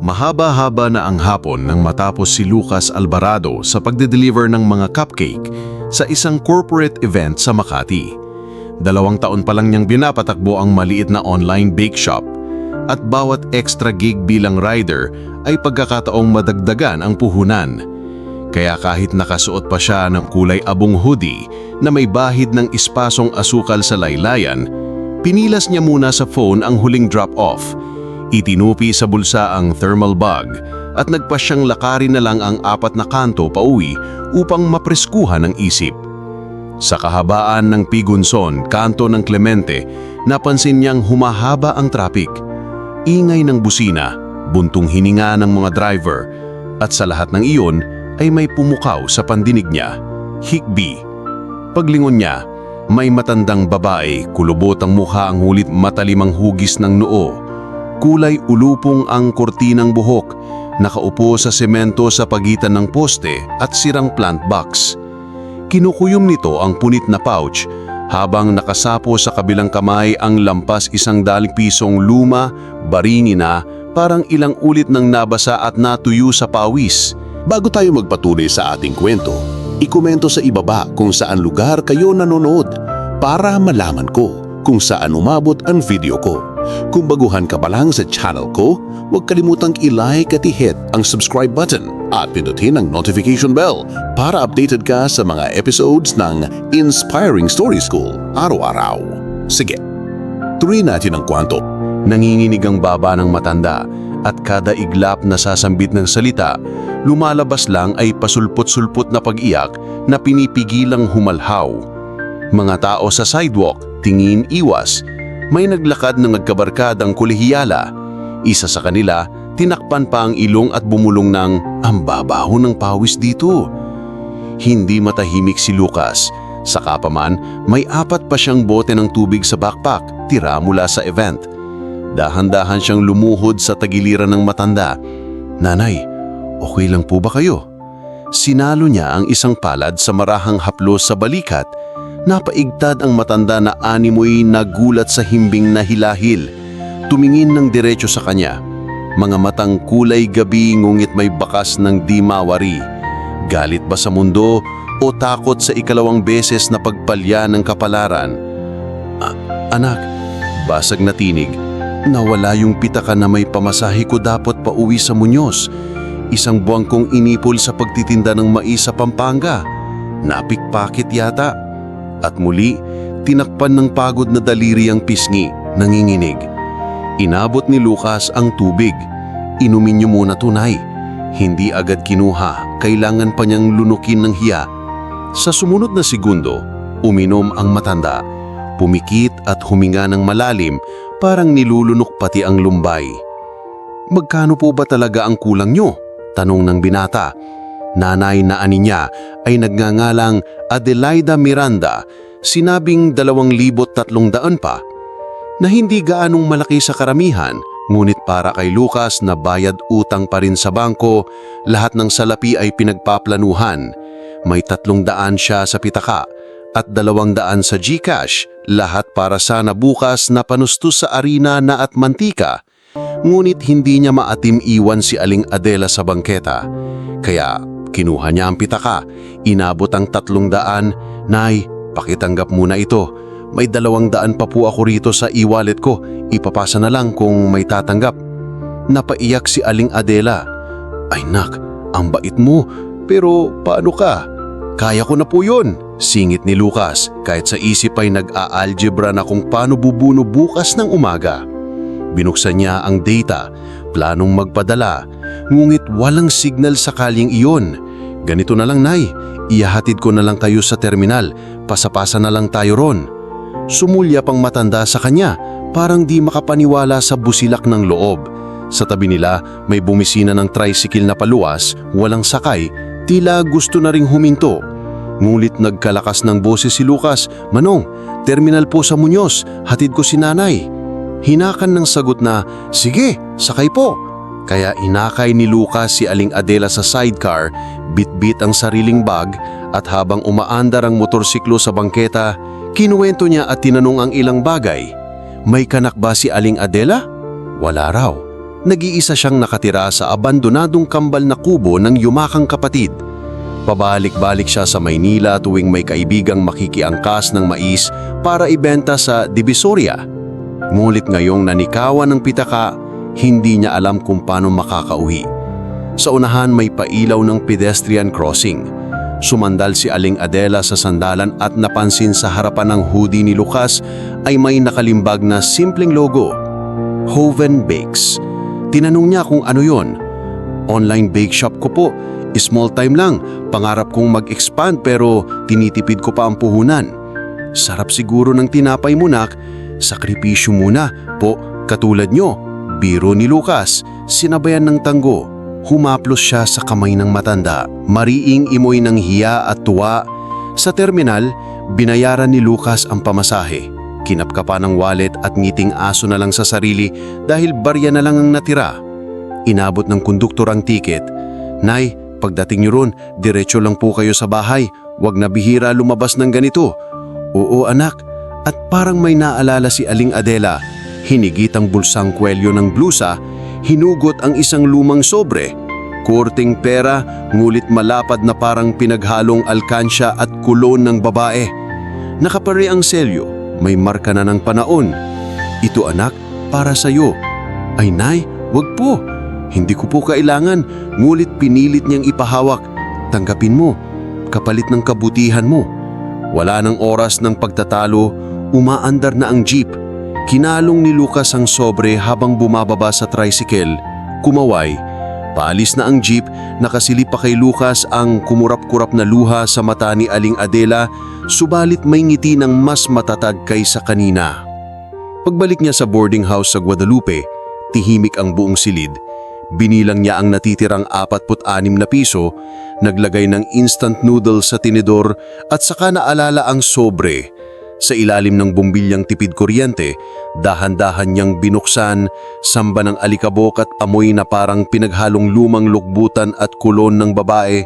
Mahaba-haba na ang hapon nang matapos si Lucas Alvarado sa pagde-deliver ng mga cupcake sa isang corporate event sa Makati. Dalawang taon pa lang niyang binapatakbo ang maliit na online bake shop at bawat extra gig bilang rider ay pagkakataong madagdagan ang puhunan. Kaya kahit nakasuot pa siya ng kulay abong hoodie na may bahid ng espasong asukal sa laylayan, pinilas niya muna sa phone ang huling drop-off Itinupi sa bulsa ang thermal bag at nagpasyang lakarin na lang ang apat na kanto pauwi upang mapreskuhan ang isip. Sa kahabaan ng Pigunson, kanto ng Clemente, napansin niyang humahaba ang traffic. Ingay ng busina, buntong hininga ng mga driver, at sa lahat ng iyon ay may pumukaw sa pandinig niya, Higby. Paglingon niya, may matandang babae, kulubot ang mukha ang hulit matalimang hugis ng noo, Kulay ulupong ang kortinang buhok, nakaupo sa semento sa pagitan ng poste at sirang plant box. Kinukuyom nito ang punit na pouch habang nakasapo sa kabilang kamay ang lampas isang daling pisong luma, barini na, parang ilang ulit ng nabasa at natuyo sa pawis. Bago tayo magpatuloy sa ating kwento, ikomento sa ibaba kung saan lugar kayo nanonood para malaman ko kung saan umabot ang video ko. Kung baguhan ka pa lang sa channel ko, huwag kalimutang i-like at i-hit ang subscribe button at pindutin ang notification bell para updated ka sa mga episodes ng Inspiring Story School araw-araw. Sige, tuloy natin ang kwanto. Nanginginig ang baba ng matanda at kada iglap na sasambit ng salita, lumalabas lang ay pasulpot-sulpot na pag-iyak na pinipigilang humalhaw. Mga tao sa sidewalk, tingin iwas, may naglakad na nagkabarkadang kulihiyala. Isa sa kanila, tinakpan pa ang ilong at bumulong ng, ang babaho ng pawis dito. Hindi matahimik si Lucas. Saka pa man, may apat pa siyang bote ng tubig sa backpack, tira mula sa event. Dahan-dahan siyang lumuhod sa tagiliran ng matanda. Nanay, okay lang po ba kayo? Sinalo niya ang isang palad sa marahang haplos sa balikat Napaigtad ang matanda na animoy nagulat sa himbing na hilahil. Tumingin ng diretso sa kanya. Mga matang kulay gabi ngungit may bakas ng di mawari. Galit ba sa mundo o takot sa ikalawang beses na pagpalya ng kapalaran? "A- anak, basag na tinig. Nawala yung pitaka na may pamasahe ko dapat pauwi sa Muñoz. Isang buwang kong inipol sa pagtitinda ng mais sa Pampanga. Napikpakit yata. At muli, tinakpan ng pagod na daliri ang pisngi, nanginginig. Inabot ni Lucas ang tubig. Inumin niyo muna tunay. Hindi agad kinuha, kailangan pa niyang lunukin ng hiya. Sa sumunod na segundo, uminom ang matanda. Pumikit at huminga ng malalim, parang nilulunok pati ang lumbay. Magkano po ba talaga ang kulang niyo? Tanong ng binata. Nanay na ani niya ay nagngangalang Adelaida Miranda, sinabing 2,300 pa, na hindi gaanong malaki sa karamihan, ngunit para kay Lucas na bayad utang pa rin sa bangko, lahat ng salapi ay pinagpaplanuhan. May 300 siya sa pitaka at 200 sa Gcash, lahat para sana bukas na panustos sa arena na at mantika. Ngunit hindi niya maatim iwan si Aling Adela sa bangketa. Kaya Kinuha niya ang pitaka, inabot ang tatlong daan. Nay, pakitanggap muna ito. May dalawang daan pa po ako rito sa e-wallet ko. Ipapasa na lang kung may tatanggap. Napaiyak si Aling Adela. Ay nak, ang bait mo. Pero paano ka? Kaya ko na po yun. Singit ni Lucas kahit sa isip ay nag-aalgebra na kung paano bubuno bukas ng umaga. Binuksan niya ang data, planong magpadala, ngunit walang signal sa kalyeng iyon. Ganito na lang, Nay. Iyahatid ko na lang kayo sa terminal. Pasapasa na lang tayo ron. Sumulya pang matanda sa kanya, parang di makapaniwala sa busilak ng loob. Sa tabi nila, may bumisina ng tricycle na paluwas, walang sakay, tila gusto na ring huminto. Ngulit nagkalakas ng boses si Lucas, Manong, terminal po sa Muñoz, hatid ko si nanay. Hinakan ng sagot na, Sige, sakay po. Kaya inakay ni Lucas si Aling Adela sa sidecar, bitbit ang sariling bag at habang umaandar ang motorsiklo sa bangketa, kinuwento niya at tinanong ang ilang bagay. May kanak ba si Aling Adela? Wala raw. nag-iisa siyang nakatira sa abandonadong kambal na kubo ng yumakang kapatid. Pabalik-balik siya sa Maynila tuwing may kaibigang makikiangkas ng mais para ibenta sa Divisoria. Ngunit ngayong nanikawan ng pitaka, hindi niya alam kung paano makakauwi. Sa unahan may pailaw ng pedestrian crossing. Sumandal si Aling Adela sa sandalan at napansin sa harapan ng hoodie ni Lucas ay may nakalimbag na simpleng logo. Hoven Bakes. Tinanong niya kung ano yon. Online bake shop ko po. Small time lang. Pangarap kong mag-expand pero tinitipid ko pa ang puhunan. Sarap siguro ng tinapay mo nak. Sakripisyo muna po katulad nyo. Biro ni Lucas. Sinabayan ng tanggo. Humaplos siya sa kamay ng matanda. Mariing imoy ng hiya at tuwa. Sa terminal, binayaran ni Lucas ang pamasahe. Kinapkapa ng wallet at ngiting aso na lang sa sarili dahil barya na lang ang natira. Inabot ng konduktor ang tiket. Nay, pagdating niyo ron, diretso lang po kayo sa bahay. Huwag na bihira lumabas ng ganito. Oo anak. At parang may naalala si Aling Adela. Hinigit ang bulsang kwelyo ng blusa, hinugot ang isang lumang sobre. Kurting pera, ngulit malapad na parang pinaghalong alkansya at kulon ng babae. Nakapari ang selyo, may marka na ng panaon. Ito anak, para sa'yo. Ay nay, wag po. Hindi ko po kailangan, ngulit pinilit niyang ipahawak. Tanggapin mo, kapalit ng kabutihan mo. Wala ng oras ng pagtatalo, umaandar na ang jeep. Kinalong ni Lucas ang sobre habang bumababa sa tricycle. Kumaway. Paalis na ang jeep, nakasilip pa kay Lucas ang kumurap-kurap na luha sa mata ni Aling Adela, subalit may ngiti ng mas matatag kaysa kanina. Pagbalik niya sa boarding house sa Guadalupe, tihimik ang buong silid. Binilang niya ang natitirang 46 na piso, naglagay ng instant noodles sa tinidor at saka naalala ang sobre. Sa ilalim ng bumbilyang tipid kuryente, dahan-dahan niyang binuksan, samba ng alikabok at amoy na parang pinaghalong lumang lukbutan at kulon ng babae.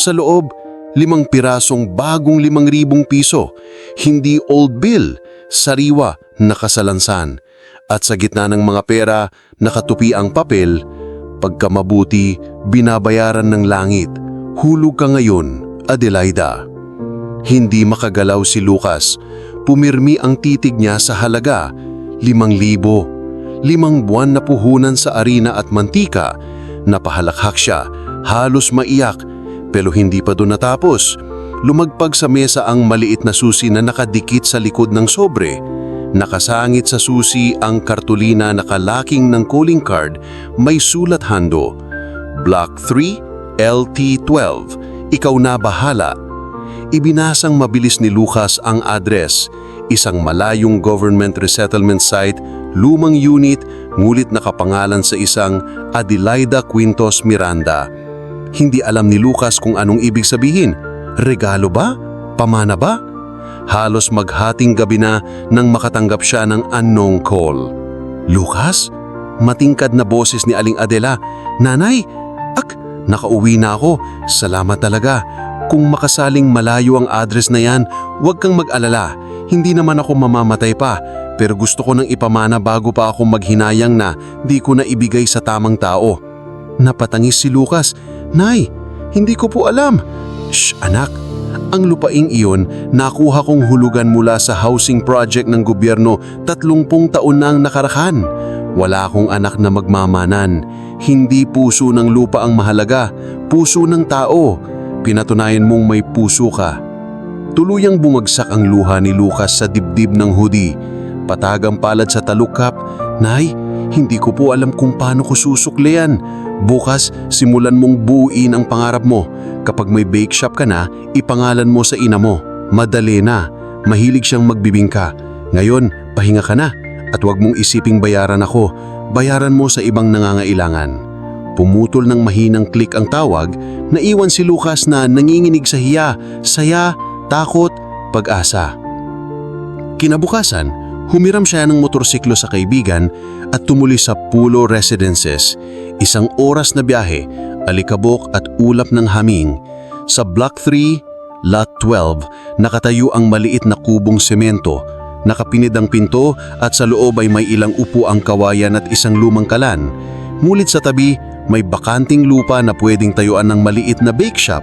Sa loob, limang pirasong bagong limang ribong piso, hindi old bill, sariwa, nakasalansan. At sa gitna ng mga pera, nakatupi ang papel, pagkamabuti, binabayaran ng langit. Hulog ka ngayon, Adelaida. Hindi makagalaw si Lucas. Pumirmi ang titig niya sa halaga, limang libo. Limang buwan na puhunan sa arena at mantika. Napahalakhak siya, halos maiyak, pero hindi pa doon natapos. Lumagpag sa mesa ang maliit na susi na nakadikit sa likod ng sobre. Nakasangit sa susi ang kartulina na kalaking ng calling card, may sulat hando. Block 3, LT12, ikaw na bahala. Ibinasang mabilis ni Lucas ang address, isang malayong government resettlement site, lumang unit, ngulit nakapangalan sa isang Adelaida Quintos Miranda. Hindi alam ni Lucas kung anong ibig sabihin. Regalo ba? Pamana ba? Halos maghating gabi na nang makatanggap siya ng unknown call. Lucas? Matingkad na boses ni Aling Adela. Nanay, ak, nakauwi na ako. Salamat talaga. Kung makasaling malayo ang address na yan, huwag kang mag-alala. Hindi naman ako mamamatay pa, pero gusto ko nang ipamana bago pa ako maghinayang na di ko na ibigay sa tamang tao. Napatangis si Lucas. Nay, hindi ko po alam. Shh, anak. Ang lupaing iyon, nakuha kong hulugan mula sa housing project ng gobyerno tatlumpung taon na ang nakarakan. Wala akong anak na magmamanan. Hindi puso ng lupa ang mahalaga, puso ng tao. Pinatunayan mong may puso ka. Tuluyang bumagsak ang luha ni Lucas sa dibdib ng hoodie. Patagang palad sa talukap, Nay, hindi ko po alam kung paano ko susuklian. Bukas, simulan mong buuin ang pangarap mo. Kapag may bake shop ka na, ipangalan mo sa ina mo. Madali na. Mahilig siyang magbibingka. Ngayon, pahinga ka na. At huwag mong isiping bayaran ako. Bayaran mo sa ibang nangangailangan. Pumutol ng mahinang klik ang tawag, naiwan si Lucas na nanginginig sa hiya, saya, takot, pag-asa. Kinabukasan, humiram siya ng motorsiklo sa kaibigan at tumuli sa Pulo Residences, isang oras na biyahe, alikabok at ulap ng haming. Sa Block 3, Lot 12, nakatayo ang maliit na kubong semento, nakapinid ang pinto at sa loob ay may ilang upo ang kawayan at isang lumang kalan. Ngunit sa tabi, may bakanting lupa na pwedeng tayuan ng maliit na bake shop.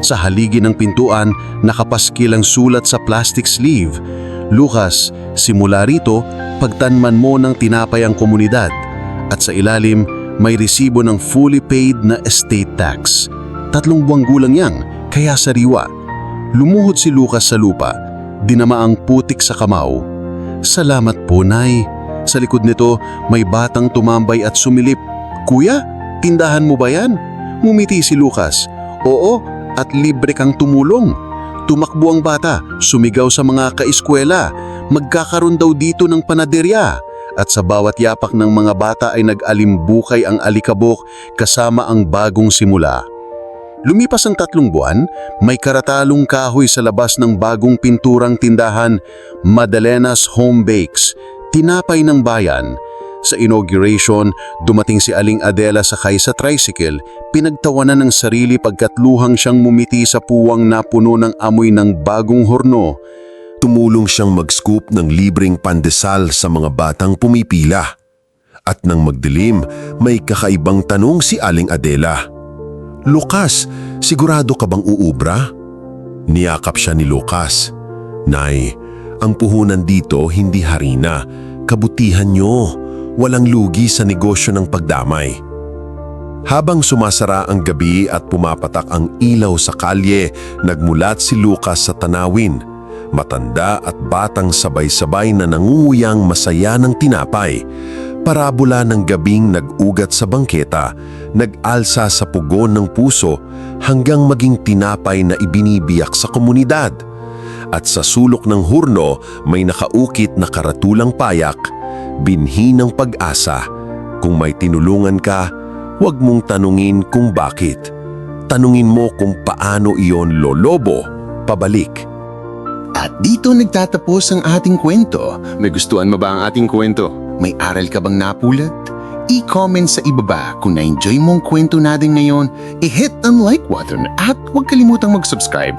Sa haligi ng pintuan, nakapaskil ang sulat sa plastic sleeve. Lucas, simula rito, pagtanman mo ng tinapay ang komunidad. At sa ilalim, may resibo ng fully paid na estate tax. Tatlong buwang gulang yang, kaya sariwa. Lumuhod si Lucas sa lupa, dinama ang putik sa kamao. Salamat po, Nay. Sa likod nito, may batang tumambay at sumilip. Kuya, tindahan mo ba yan? Ngumiti si Lucas. Oo, at libre kang tumulong. Tumakbo ang bata, sumigaw sa mga kaeskwela. Magkakaroon daw dito ng panaderya. At sa bawat yapak ng mga bata ay nag-alimbukay ang alikabok kasama ang bagong simula. Lumipas ang tatlong buwan, may karatalong kahoy sa labas ng bagong pinturang tindahan, Madalena's Home Bakes, tinapay ng bayan. Sa inauguration, dumating si Aling Adela sakay sa tricycle, pinagtawanan ng sarili pagkatluhang siyang mumiti sa puwang na puno ng amoy ng bagong horno. Tumulong siyang mag-scoop ng libreng pandesal sa mga batang pumipila. At nang magdilim, may kakaibang tanong si Aling Adela. Lukas, sigurado ka bang uubra? Niyakap siya ni Lukas. Nay, ang puhunan dito hindi harina. Kabutihan nyo. Walang lugi sa negosyo ng pagdamay. Habang sumasara ang gabi at pumapatak ang ilaw sa kalye, nagmulat si Lucas sa tanawin. Matanda at batang sabay-sabay na nangunguyang masaya ng tinapay. Parabola ng gabing nag-ugat sa bangketa, nag-alsa sa pugon ng puso hanggang maging tinapay na ibinibiyak sa komunidad. At sa sulok ng hurno may nakaukit na karatulang payak, binhi ng pag-asa. Kung may tinulungan ka, huwag mong tanungin kung bakit. Tanungin mo kung paano iyon lolobo, pabalik. At dito nagtatapos ang ating kwento. May gustuhan mo ba ang ating kwento? May aral ka bang napulot? I-comment sa ibaba kung na-enjoy mo ang kwento natin ngayon, i-hit ang like button at huwag kalimutang mag-subscribe.